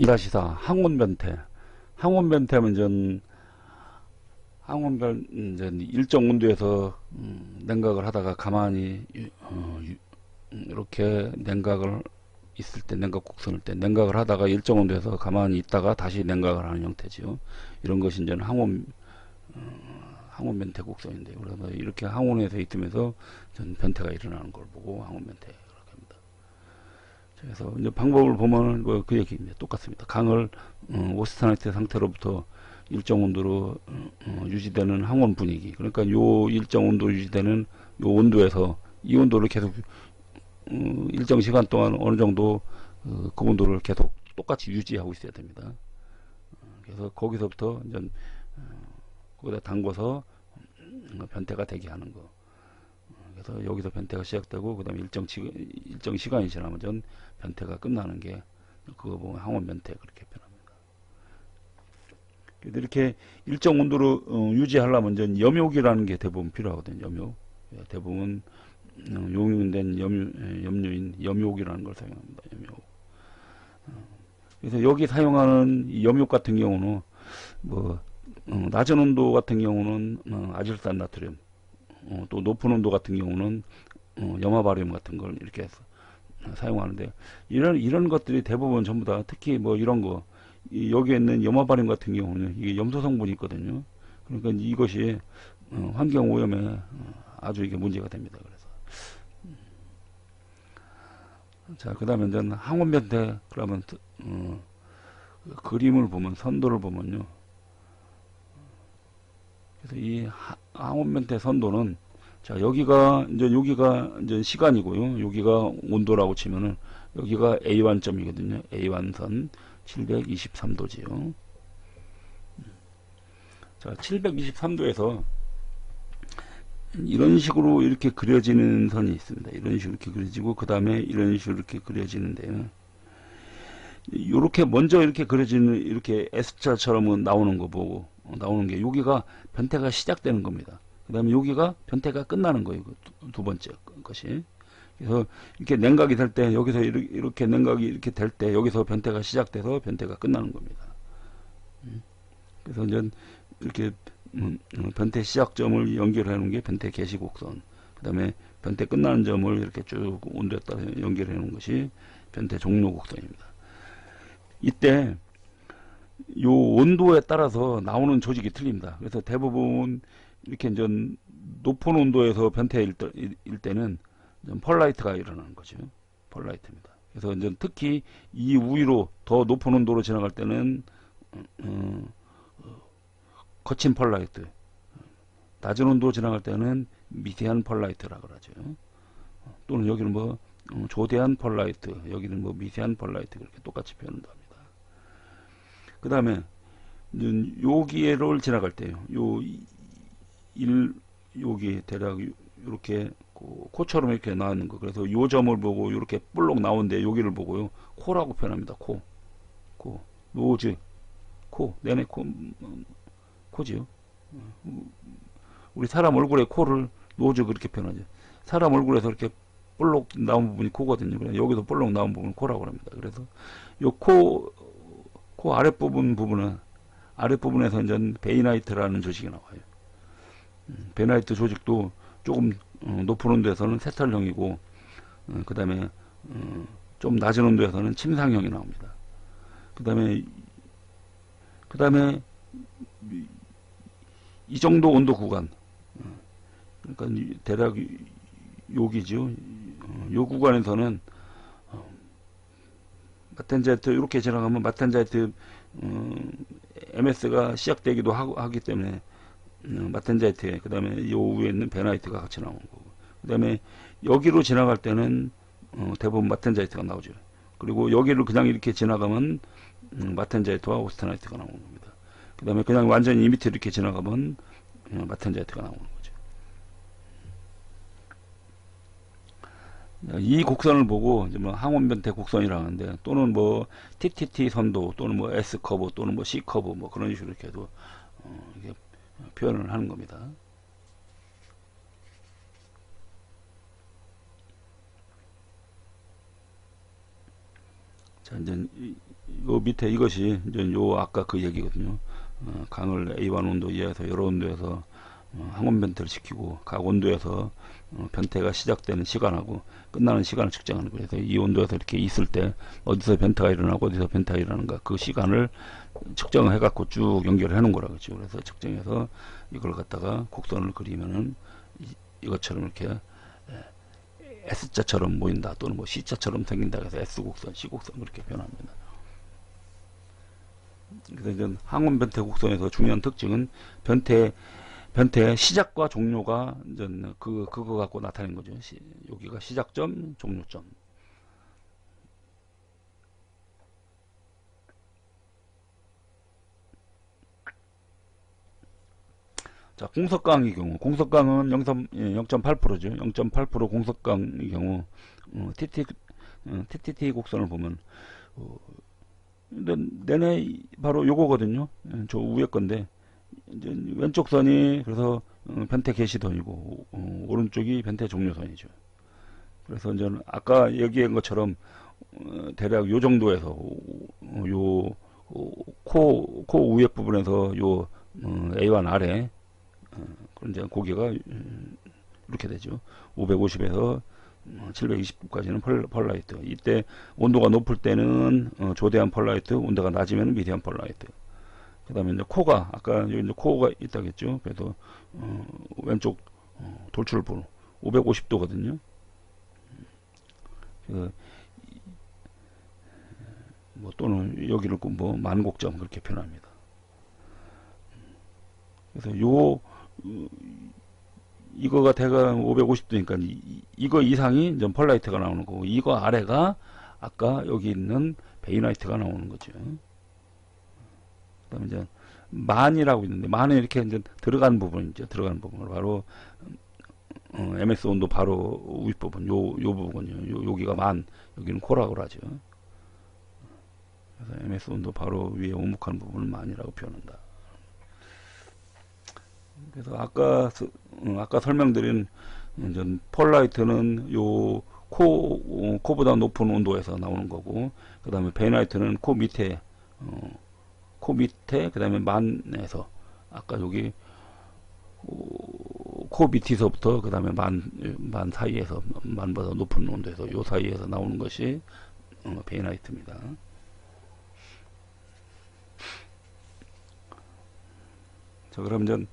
이다시사 항온 변태. 항온 변태면 전 항온별 이제 일정 온도에서 음, 냉각을 하다가 가만히 유- 어, 이렇게 냉각을 있을 때 냉각 곡선을 때 냉각을 하다가 일정 온도에서 가만히 있다가 다시 냉각을 하는 형태지요. 이런 것이 이제 항온 어, 항온 변태 곡선인데 그래서 이렇게 항온에서 있으면서 전 변태가 일어나는 걸 보고 항온 변태. 그래서 이제 방법을 보면 뭐그 얘기입니다. 똑같습니다. 강을 어, 오스타나이트 상태로부터 일정 온도로 어, 어, 유지되는 항온 분위기. 그러니까 요 일정 온도 유지되는 요 온도에서 이 온도를 계속 어, 일정 시간 동안 어느 정도 어, 그 온도를 계속 똑같이 유지하고 있어야 됩니다. 어, 그래서 거기서부터 이제 어, 거기다 담궈서 음, 변태가 되게 하는 거. 어, 그래서 여기서 변태가 시작되고 그 다음에 일정 시, 일정 시간이 지나면 전 변태가 끝나는 게 그거 보면 항원 변태 그렇게. 그래서 이렇게 일정 온도로 어, 유지하려면 전 염욕이라는 게 대부분 필요하거든요. 염욕. 예, 대부분 어, 용융된 염, 예, 염료인 염욕이라는 걸 사용합니다. 염욕. 어, 그래서 여기 사용하는 이 염욕 같은 경우는 뭐 어, 낮은 온도 같은 경우는 어, 아질산 나트륨, 어, 또 높은 온도 같은 경우는 어, 염화바리움 같은 걸 이렇게 해서 어, 사용하는데 이런 이런 것들이 대부분 전부 다 특히 뭐 이런 거이 여기에 있는 염화바리움 같은 경우는 이게 염소 성분이 있거든요. 그러니까 이것이 어, 환경 오염에 어, 아주 이게 문제가 됩니다. 그래서 음. 자 그다음에 이제 항원 변태 그러면 어, 그 그림을 보면 선도를 보면요. 그래서 이 변태 선도는 자 여기가 이제 여기가 이제 시간이고요. 여기가 온도라고 치면은 여기가 A1점이거든요. A1선 723도지요. 자, 723도에서 이런 식으로 이렇게 그려지는 선이 있습니다. 이런 식으로 이렇게 그려지고 그 다음에 이런 식으로 이렇게 그려지는데요. 이렇게 먼저 이렇게 그려지는 이렇게 S자처럼 나오는 거 보고 어, 나오는 게 여기가 변태가 시작되는 겁니다. 그 다음에 여기가 변태가 끝나는 거예요. 그 두, 두 번째 것이. 그래서 이렇게 냉각이 될 때 여기서 이렇게, 이렇게 냉각이 이렇게 될 때 여기서 변태가 시작돼서 변태가 끝나는 겁니다. 음. 그래서 이제 이렇게 음, 어, 변태 시작점을 연결해 놓은 게 변태 개시 곡선. 그다음에 변태 끝나는 점을 이렇게 쭉 온도에 따라 연결해 놓은 것이 변태 종료 곡선입니다. 이때 요 온도에 따라서 나오는 조직이 틀립니다. 그래서 대부분 이렇게 이제 높은 온도에서 변태일 때- 좀 펄라이트가 일어나는 거죠. 펄라이트입니다. 그래서 이제 특히 이 우위로 더 높은 온도로 지나갈 때는 어, 어, 거친 펄라이트, 낮은 온도로 지나갈 때는 미세한 펄라이트라고 그러죠. 또는 여기는 뭐 어, 조대한 펄라이트, 여기는 뭐 미세한 펄라이트 그렇게 똑같이 표현을 합니다. 그 다음에 여기를 지나갈 때요. 요 일, 여기 대략 이렇게 코처럼 이렇게 나오는 거. 그래서 요 점을 보고 이렇게 볼록 나오는데 여기를 보고요. 코라고 표현합니다. 코. 코. 노즈. 코. 내내 코. 음, 코지요. 음, 우리 사람 얼굴에 코를 노즈 그렇게 표현하죠. 사람 얼굴에서 이렇게 볼록 나온 부분이 코거든요. 그래서 여기서 볼록 나온 부분을 코라고 합니다. 그래서 요 코, 코 아랫부분 부분은 아랫부분에서 이제 베이나이트라는 조직이 나와요. 음, 베이나이트 조직도 조금 어, 높은 온도에서는 세탈형이고 어, 그 다음에 어, 좀 낮은 온도에서는 침상형이 나옵니다. 그 다음에 그 다음에 이- 이 정도 온도 구간 어, 그러니까 이- 대략 이- 여기죠. 어, 요 구간에서는 어, 마텐자이트 이렇게 지나가면 마텐자이트 어, MS가 시작되기도 하고, 하기 때문에 음, 마텐자이트에 그 다음에 요 위에 있는 베나이트가 같이 나오는 거고. 그 다음에 여기로 지나갈 때는 어, 대부분 마텐자이트가 나오죠. 그리고 여기를 그냥 이렇게 지나가면 음, 마텐자이트와 오스테나이트가 나오는 겁니다. 그 다음에 그냥 완전히 이 밑에 이렇게 지나가면 어, 마텐자이트가 나오는 거죠 이 곡선을 보고 이제 뭐 항원변태 곡선이라 하는데 또는 뭐 TTT 선도 또는 뭐 S 커브 또는 뭐 C 커브 뭐 그런 식으로 이렇게 해도 어, 이게 표현을 하는 겁니다. 자, 이제 이- 요 밑에 이것이 이제 요 아까 그 얘기거든요. 어, 강을 A1 온도 이하에서 여러 온도에서 어, 항온 변태를 시키고 각 온도에서 어, 변태가 시작되는 시간하고 끝나는 시간을 측정하는 거예요. 그래서 이 온도에서 이렇게 있을 때 어디서 변태가 일어나고 어디서 변태가 일어나는가 그 시간을 측정을 해갖고 쭉 연결해 놓은 거라 그죠. 그래서 측정해서 이걸 갖다가 곡선을 그리면은 이, 이것처럼 이렇게 S자처럼 보인다 또는 뭐 C자처럼 생긴다 해서 S곡선, C곡선 그렇게 변합니다. 그래서 이제 항원 변태 곡선에서 중요한 특징은 변태 변태의 시작과 종료가 이제 그 그거 갖고 나타낸 거죠. 시, 여기가 시작점, 종료점. 자, 공석강의 경우, 공석강은 0.8%죠. 0.8% 공석강의 경우, 어, TT, 어, TTT 곡선을 보면, 어, 내내 이- 바로 요거거든요. 예, 저 위에 건데, 이제 왼쪽 선이 그래서 어, 변태 개시선이고, 어, 오른쪽이 변태 종료선이죠. 그래서 이제 아까 얘기한 것처럼, 어, 대략 요 정도에서, 어, 요, 어, 코, 코 위에 부분에서 요, 어, A1 아래, 그런 이제 고기가 음, 이렇게 되죠. 550에서 720까지는 펄, 펄라이트. 이때 온도가 높을 때는 어, 조대한 펄라이트, 온도가 낮으면 미디엄 펄라이트. 그 다음에 이제 코가 아까 여기 이제 코가 있다겠죠. 그래서 어, 왼쪽 어, 돌출부 550도거든요. 그, 이- 뭐 또는 여기를 꼭뭐 만곡점 그렇게 표현합니다. 그래서 요 어, 이거가 대강 550도니까 이, 이거 이상이 이제 펄라이트가 나오는 거고 이거 아래가 아까 여기 있는 베이나이트가 나오는 거죠. 그다음에 이제 만이라고 있는데 만에 이렇게 이제 들어간 부분이죠. 들어간 부분을 바로 어, MS 온도 바로 윗 부분 요 요 부분이요. 요, 여기가 만 여기는 코라고 하죠. 그래서 MS 온도 바로 위에 오목한 부분을 만이라고 표현한다. 그래서 아까 서- 어, 아까 설명드린 이제 폴라이트는 요 코, 어, 코보다 높은 온도에서 나오는 거고, 그 다음에 베나이트는 코 밑에, 어, 코 밑에, 그 다음에 만에서, 아까 여기, 어, 코 밑에서부터, 그 다음에 만, 만 사이에서, 만보다 높은 온도에서, 요 사이에서 나오는 것이, 어, 베나이트입니다. 자, 그럼 이제,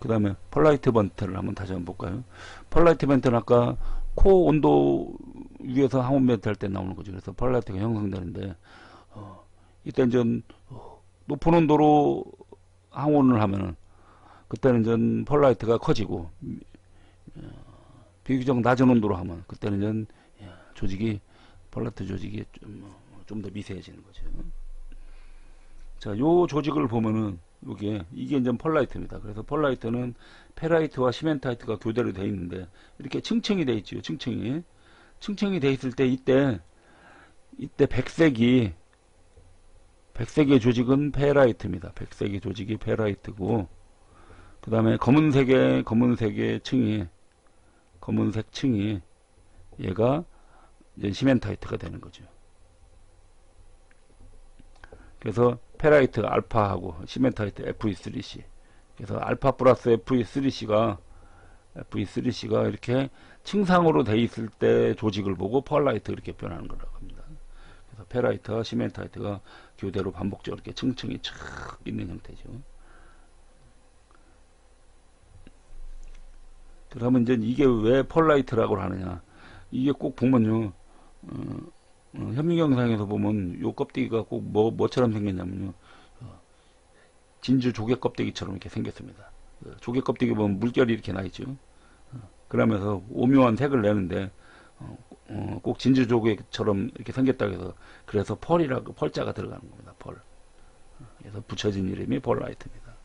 그 다음에 펄라이트 번트를 한번 다시 한번 볼까요? 펄라이트 벤트는 아까 코 온도 위에서 항온 벤트 할 때 나오는 거죠. 그래서 펄라이트가 형성되는데 어, 이때 이제 어, 높은 온도로 항온을 하면은 그때는 이제 펄라이트가 커지고 어, 비교적 낮은 온도로 하면 그때는 이제 야, 조직이 펄라이트 조직이 좀더 미세해지는 거죠. 자, 요 조직을 보면은 요게 이게 이제 펄라이트입니다. 그래서 펄라이트는 페라이트와 시멘타이트가 교대로 돼 있는데 이렇게 층층이 돼 있죠. 층층이 층층이 돼 있을 때 이때 이때 백색이 백색의 조직은 페라이트입니다. 백색의 조직이 페라이트고 그 다음에 검은색의 검은색의 층이 검은색 층이 얘가 이제 시멘타이트가 되는 거죠. 그래서 페라이트 알파하고 시멘타이트 FE3C. 그래서 알파 플러스 FE3C가 FE3C가 이렇게 층상으로 돼 있을 때 조직을 보고 펄라이트 이렇게 표현하는 거라고 합니다. 페라이트와 시멘타이트가 교대로 반복적으로 이렇게 층층이 촥 있는 형태죠. 그러면 이제 이게 왜 펄라이트라고 하느냐? 이게 꼭 보면요. 어, 어, 현미경상에서 보면 요 껍데기가 꼭 뭐, 뭐처럼 생겼냐면요. 어, 진주 조개 껍데기처럼 이렇게 생겼습니다. 그 조개 껍데기 보면 물결이 이렇게 나 있죠. 어, 그러면서 오묘한 색을 내는데, 어, 어, 꼭 진주 조개처럼 이렇게 생겼다고 해서, 그래서 펄이라고, 펄자가 들어가는 겁니다. 펄. 어, 그래서 붙여진 이름이 펄라이트입니다.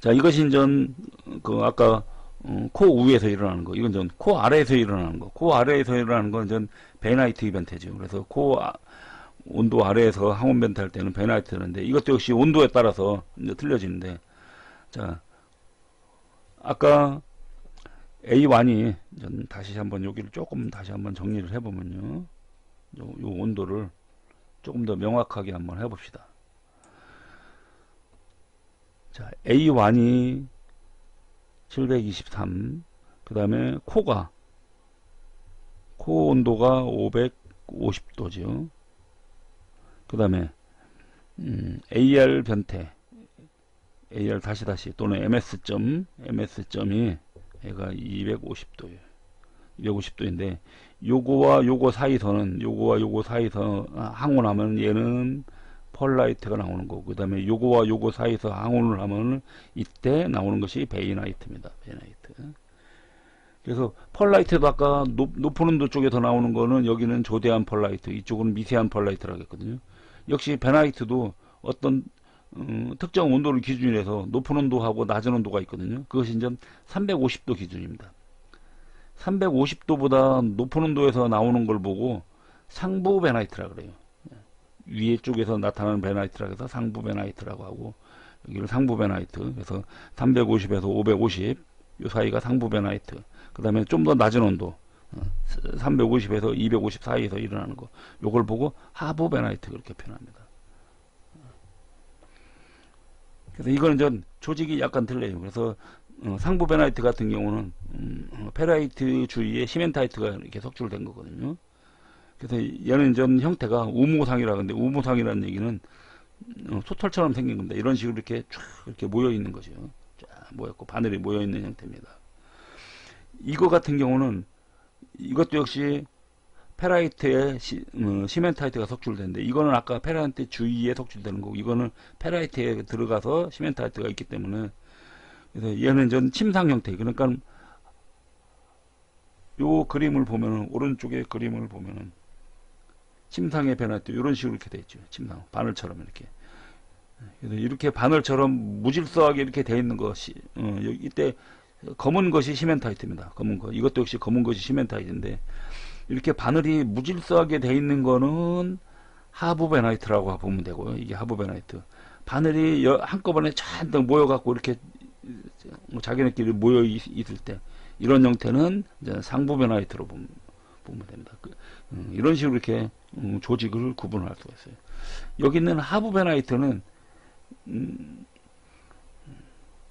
자, 이것이 전, 그, 아까, 어, 코 위에서 일어나는 거. 이건 전 코 아래에서 일어나는 거. 코 아래에서 일어나는 건 전 베나이트 이벤트죠. 그래서 코 아- 온도 아래에서 항온 벤트 할 때는 베나이트는데 이것도 역시 온도에 따라서 이제 틀려지는데 자 아까 A1이 전 다시 한번 여기를 조금 다시 한번 정리를 해보면요. 요, 요 온도를 조금 더 명확하게 한번 해봅시다. 자, A1이 723, 그 다음에 코가, 코 온도가 550도죠. 그 다음에, 음, AR 변태, AR 다시 다시 또는 MS., MS.이 얘가 250도예요. 250도인데 요거와 요거 사이선은 요거와 요거 사이서 항온을 하면 얘는 펄라이트가 나오는 거고 그 다음에 요거와 요거 사이에서 항온을 하면 이때 나오는 것이 베이나이트입니다. 베이나이트. 그래서 펄라이트도 아까 높, 높은 온도 쪽에서 나오는 거는 여기는 조대한 펄라이트 이쪽은 미세한 펄라이트라고 했거든요. 역시 베나이트도 어떤 음, 특정 온도를 기준으로 해서 높은 온도하고 낮은 온도가 있거든요. 그것이 이제 350도 기준입니다. 350도보다 높은 온도에서 나오는 걸 보고 상부 베나이트라 그래요. 위에 쪽에서 나타나는 베나이트라고 해서 상부 베나이트라고 하고 여기를 상부 베나이트 그래서 350에서 550 요 사이가 상부 베나이트 그 다음에 좀 더 낮은 온도 350에서 250 사이에서 일어나는 거 요걸 보고 하부 베나이트 그렇게 표현합니다. 그래서 이거는 전 조직이 약간 틀려요. 그래서 어, 상부 베나이트 같은 경우는 음, 어, 페라이트 주위에 시멘타이트가 이렇게 석출된 거거든요. 그래서 얘는 전 형태가 우모상이라 근데 우모상이라는 얘기는 어, 소털처럼 생긴 겁니다. 이런 식으로 이렇게 쫙 이렇게 모여 있는 거죠. 쫙 모였고 바늘이 모여 있는 형태입니다. 이거 같은 경우는 이것도 역시 페라이트에 시, 어, 시멘타이트가 석출되는데 이거는 아까 페라이트 주위에 석출되는 거고 이거는 페라이트에 들어가서 시멘타이트가 있기 때문에 그래서 얘는 전 침상 형태. 그러니까 요 그림을 보면은 오른쪽에 그림을 보면은 침상의 변화도 이런 식으로 이렇게 돼 있죠. 침상 바늘처럼 이렇게. 그래서 이렇게 바늘처럼 무질서하게 이렇게 돼 있는 것이 어, 이때 검은 것이 시멘타이트입니다. 검은 거. 이것도 역시 검은 것이 시멘타이트인데 이렇게 바늘이 무질서하게 돼 있는 거는 하부 베나이트라고 보면 되고요 이게 하부 베나이트 바늘이 한꺼번에 잔뜩 모여갖고 이렇게 뭐 자기네끼리 모여 있, 을 때 이런 형태는 상부 베나이트로 보면, 보면 됩니다. 그, 음, 이런 식으로 이렇게 음, 조직을 구분할 수가 있어요. 여기 있는 하부 베나이트는 음,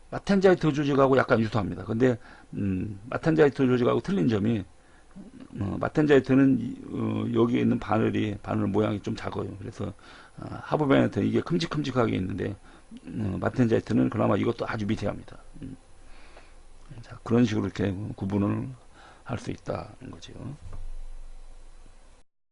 마텐자이트 조직하고 약간 유사합니다. 근데 음, 마텐자이트 조직하고 틀린 점이 어, 마텐자이트는 어, 여기에 있는 바늘이 바늘 모양이 좀 작아요. 그래서 어, 하부 베나이트는 이게 큼직큼직하게 있는데 어, 마텐자이트는 그나마 이것도 아주 미세합니다. 음. 자, 그런 식으로 이렇게 구분을 할 수 있다는 거죠.